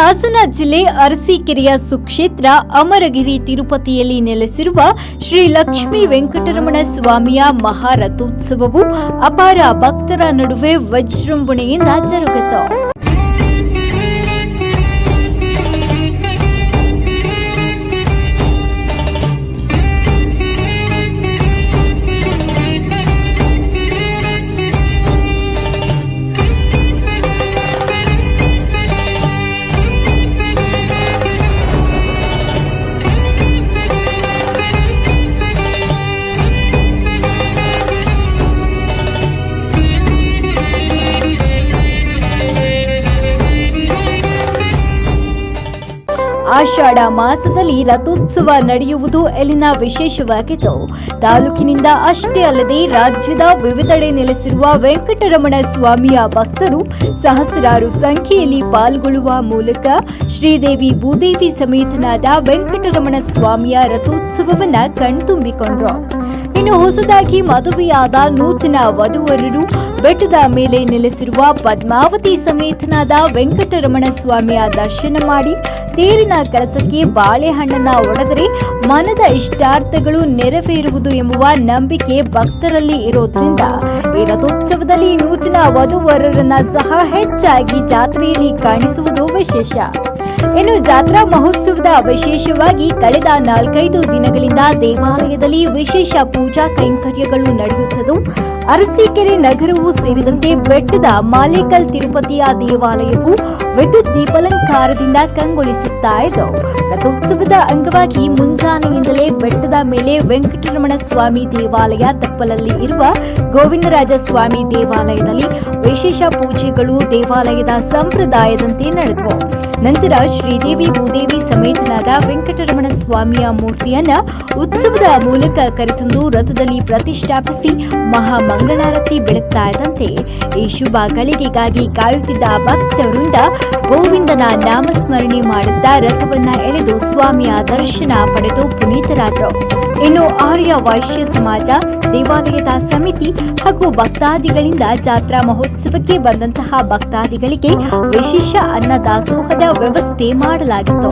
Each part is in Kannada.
ಹಾಸನ ಜಿಲ್ಲೆ ಅರಸೀಕೆರೆಯ ಸುಕ್ಷೇತ್ರ ಅಮರಗಿರಿ ತಿರುಪತಿಯಲ್ಲಿ ನೆಲೆಸಿರುವ ಶ್ರೀ ಲಕ್ಷ್ಮೀ ವೆಂಕಟರಮಣ ಸ್ವಾಮಿಯ ಮಹಾರಥೋತ್ಸವವು ಅಪಾರ ಭಕ್ತರ ನಡುವೆ ವಜ್ರಂಭಣೆಯಿಂದ ಜರುಗಿತು. ಆಷಾಢ ಮಾಸದಲ್ಲಿ ರಥೋತ್ಸವ ನಡೆಯುವುದು ಇಲ್ಲಿನ ವಿಶೇಷವಾಗಿದ್ದು ತಾಲೂಕಿನಿಂದ ಅಷ್ಟೇ ಅಲ್ಲದೆ ರಾಜ್ಯದ ವಿವಿಧೆಡೆ ನೆಲೆಸಿರುವ ವೆಂಕಟರಮಣ ಸ್ವಾಮಿಯ ಭಕ್ತರು ಸಹಸ್ರಾರು ಸಂಖ್ಯೆಯಲ್ಲಿ ಪಾಲ್ಗೊಳ್ಳುವ ಮೂಲಕ ಶ್ರೀದೇವಿ ಭೂದೇವಿ ಸಮೇತನಾದ ವೆಂಕಟರಮಣ ಸ್ವಾಮಿಯ ರಥೋತ್ಸವವನ್ನು ಕಣ್ತುಂಬಿಕೊಂಡ್ರು. ಇನ್ನು ಹೊಸದಾಗಿ ಮದುವೆಯಾದ ನೂತನ ವಧುವರರು ಬೆಟ್ಟದ ಮೇಲೆ ನೆಲೆಸಿರುವ ಪದ್ಮಾವತಿ ಸಮೇತನಾದ ವೆಂಕಟರಮಣ ಸ್ವಾಮಿಯ ದರ್ಶನ ಮಾಡಿ ತೇರಿನ ಕೆಲಸಕ್ಕೆ ಬಾಳೆಹಣ್ಣನ್ನ ಒಡೆದರೆ ಮನದ ಇಷ್ಟಾರ್ಥಗಳು ನೆರವೇರುವುದು ಎಂಬುವ ನಂಬಿಕೆ ಭಕ್ತರಲ್ಲಿ ಇರೋದ್ರಿಂದ ಈ ರಥೋತ್ಸವದಲ್ಲಿ ನೂತನ ವಧುವರರನ್ನ ಸಹ ಹೆಚ್ಚಾಗಿ ಜಾತ್ರೆಯಲ್ಲಿ ಕಾಣಿಸುವುದು ವಿಶೇಷ. ಇನ್ನು ಜಾತ್ರಾ ಮಹೋತ್ಸವದ ವಿಶೇಷವಾಗಿ ಕಳೆದ ನಾಲ್ಕೈದು ದಿನಗಳಿಂದ ದೇವಾಲಯದಲ್ಲಿ ವಿಶೇಷ ಪೂಜಾ ಕೈಂಕರ್ಯಗಳು ನಡೆಯುತ್ತದೆ ಅರಸೀಕೆರೆ ನಗರವೂ ಸೇರಿದಂತೆ ಬೆಟ್ಟದ ಮಾಲೇಕಲ್ ತಿರುಪತಿಯ ದೇವಾಲಯವು ವಿದ್ಯುತ್ ದೀಪಾಲಂಕಾರದಿಂದ ಕಂಗೊಳಿಸುತ್ತಾ ಇದ್ದು, ರಥೋತ್ಸವದ ಅಂಗವಾಗಿ ಮುಂಜಾನೆಯಿಂದಲೇ ಬೆಟ್ಟದ ಮೇಲೆ ವೆಂಕಟರಮಣ ಸ್ವಾಮಿ ದೇವಾಲಯ ತಪ್ಪಲಲ್ಲಿ ಇರುವ ಗೋವಿಂದರಾಜ ಸ್ವಾಮಿ ದೇವಾಲಯದಲ್ಲಿ ವಿಶೇಷ ಪೂಜೆಗಳು ದೇವಾಲಯದ ಸಂಪ್ರದಾಯದಂತೆ ನಡೆದವು. ನಂತರ ಶ್ರೀದೇವಿ ಭೂದೇವಿ ಸಮೇತನಾದ ವೆಂಕಟರಮಣ ಸ್ವಾಮಿಯ ಮೂರ್ತಿಯನ್ನ ಉತ್ಸವದ ಮೂಲಕ ಕರೆತಂದು ರಥದಲ್ಲಿ ಪ್ರತಿಷ್ಠಾಪಿಸಿ ಮಹಾಮಂಗಳಾರತಿ ಬೆಳಗ್ತಾ ಇದ್ದಂತೆ ಈ ಶುಭ ಗಳಿಗೆಗಾಗಿ ಕಾಯುತ್ತಿದ್ದ ಭಕ್ತವೃಂದ ಗೋವಿಂದನ ನಾಮಸ್ಮರಣೆ ಮಾಡುತ್ತಾ ರಥವನ್ನ ಎಳೆದು ಸ್ವಾಮಿಯ ದರ್ಶನ ಪಡೆದು ಪುನೀತರಾದರು. ಇನ್ನು ಆರ್ಯ ವೈಶ್ಯ ಸಮಾಜ, ದೇವಾಲಯದ ಸಮಿತಿ ಹಾಗೂ ಭಕ್ತಾದಿಗಳಿಂದ ಜಾತ್ರಾ ಮಹೋತ್ಸವಕ್ಕೆ ಬಂದಂತಹ ಭಕ್ತಾದಿಗಳಿಗೆ ವಿಶೇಷ ಅನ್ನದಾಸೋಹದ ವ್ಯವಸ್ಥೆ ಮಾಡಲಾಗಿತ್ತು.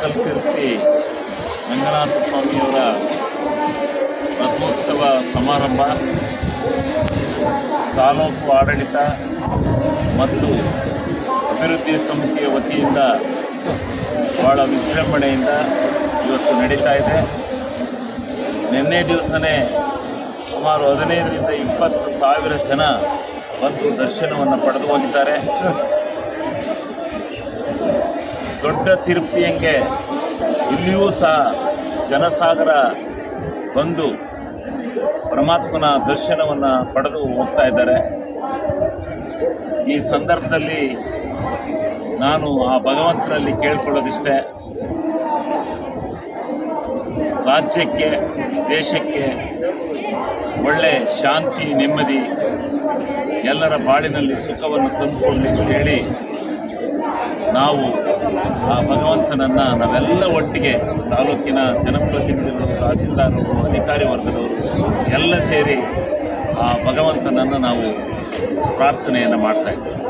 ಮಾಲೇಕಲ್ ತಿರುಪತಿ ರಂಗನಾಥ ಸ್ವಾಮಿಯವರ ರಥೋತ್ಸವ ಸಮಾರಂಭ, ತಾಲೂಕು ಆಡಳಿತ ಮತ್ತು ಅಭಿವೃದ್ಧಿ ಸಮಿತಿಯ ವತಿಯಿಂದ ಭಾಳ ವಿಜೃಂಭಣೆಯಿಂದ ಇವತ್ತು ನಡೀತಾ ಇದೆ. ನಿನ್ನೆ ದಿವಸನೇ ಸುಮಾರು ಹದಿನೈದರಿಂದ ಇಪ್ಪತ್ತು ಸಾವಿರ ಜನ ಬಂದು ದರ್ಶನವನ್ನು ಪಡೆದು ಹೋಗಿದ್ದಾರೆ. ದೊಡ್ಡ ತಿರುಪ್ತಿಯಂಗೆ ಇಲ್ಲಿಯೂ ಸಹ ಜನಸಾಗರ ಬಂದು ಪರಮಾತ್ಮನ ದರ್ಶನವನ್ನು ಪಡೆದು ಹೋಗ್ತಾ ಇದ್ದಾರೆ. ಈ ಸಂದರ್ಭದಲ್ಲಿ ನಾನು ಆ ಭಗವಂತನಲ್ಲಿ ಕೇಳ್ಕೊಳ್ಳೋದಿಷ್ಟೇ. ರಾಜ್ಯಕ್ಕೆ, ದೇಶಕ್ಕೆ ಒಳ್ಳೆ ಶಾಂತಿ, ನೆಮ್ಮದಿ, ಎಲ್ಲರ ಬಾಳಿನಲ್ಲಿ ಸುಖವನ್ನು ತಂದುಕೊಳ್ಳಿ ಹೇಳಿ ನಾವು ಆ ಭಗವಂತನನ್ನು ನಾವೆಲ್ಲ ಒಟ್ಟಿಗೆ ತಾಲೂಕಿನ ಜನಪ್ರತಿನಿಧಿಗಳು ತಹಸೀಲ್ದಾರರು ಅಧಿಕಾರಿ ವರ್ಗದವರು ಎಲ್ಲ ಸೇರಿ ಆ ಭಗವಂತನನ್ನು ನಾವು ಪ್ರಾರ್ಥನೆಯನ್ನು ಮಾಡ್ತಾ ಇದ್ದೀವಿ.